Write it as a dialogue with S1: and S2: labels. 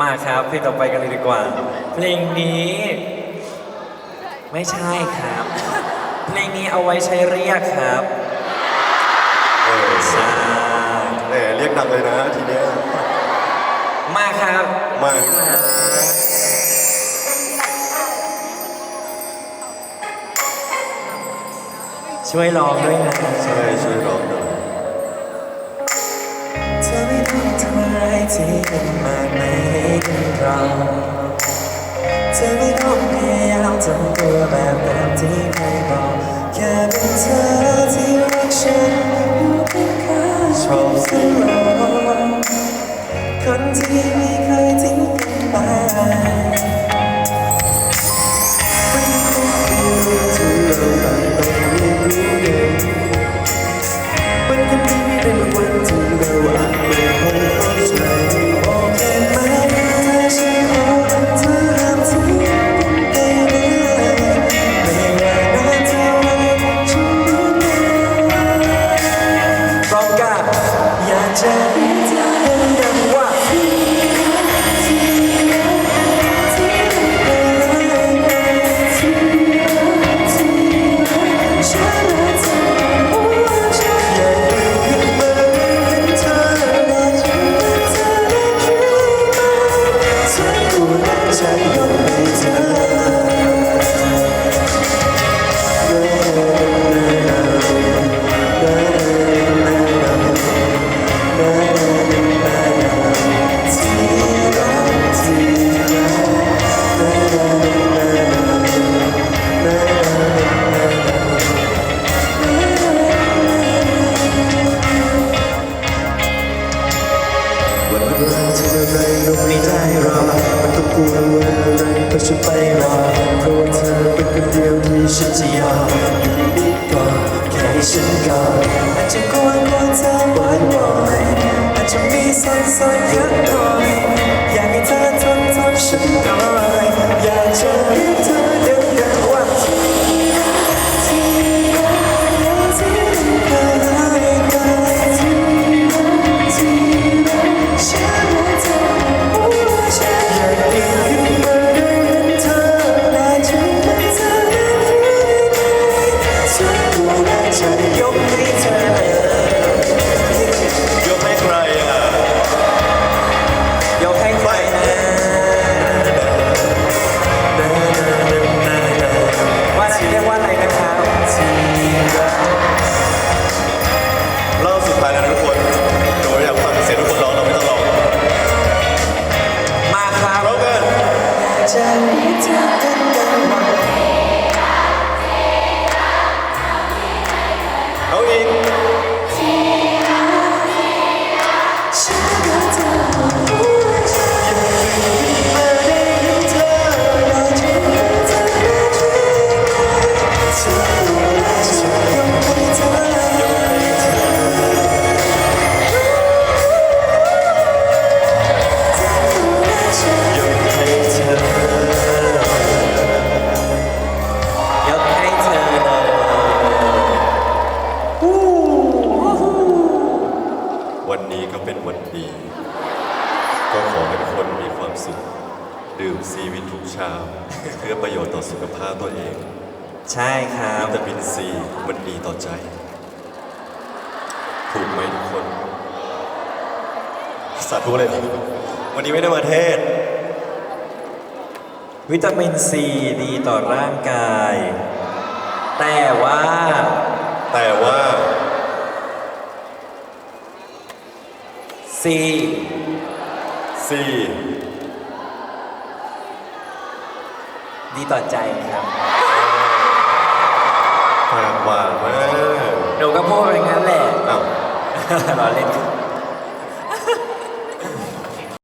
S1: มาครับเพลงต่อไปกันเลยดีกว่า เพลงนี้ ไม่ใช่ครับ เพลงนี้เอาไว้ใช้เรียกครับ
S2: เออ
S1: ใช่
S2: แหมเรียกดังเลยนะทีเนี้ย
S1: มาครับ
S2: มา
S1: ช่วยร้องด้วยนะ
S2: ใช่ช่วยร้องหน่อย
S1: ที่มันมาไม่ให้กันราเธอไม่ต้องพยายามทำตัวแบบเดิมที่เคยบอกแค่เป็นเธอที่รักฉันอยู่เพียงๆชอบเสมอคนที่ เวลาที่อะไรก็ไม่ได้รอมันต้องกลัววันอะไรก็ฉันไปรอเพราะว่าเธอเป็นคนเดียวที่ฉันจะยอมอยู่ดีก่อนแค่ให้ฉันก่อนอาจจะกลัวกลัวเธอบ่อยบ่อยอาจจะมีซ่อนซ่อนเยอะหน่อย
S2: วันนี้ก็เป็นวันดี ก็ขอให้ทุกคนมีความสุข ดื่มซีวิตทุกเช้า เพื่อประโยชน์ต่อสุขภาพตัวเอง
S1: ใช่ครับ
S2: วิตามินซีมันดีต่อใจ ถูกไหมทุกคนสาธุเลยนะวันนี้ไม่ได้มาเทศ
S1: วิตามินซีดีต่อร่างกาย แต่ว่า
S2: แต่ว่า
S1: ซี
S2: ซี
S1: ดีต่อใจครับ
S2: ปากหวานมาก
S1: หนูก็พูดไปงั้นแหละ
S2: อ้าว
S1: รอเล่นครับ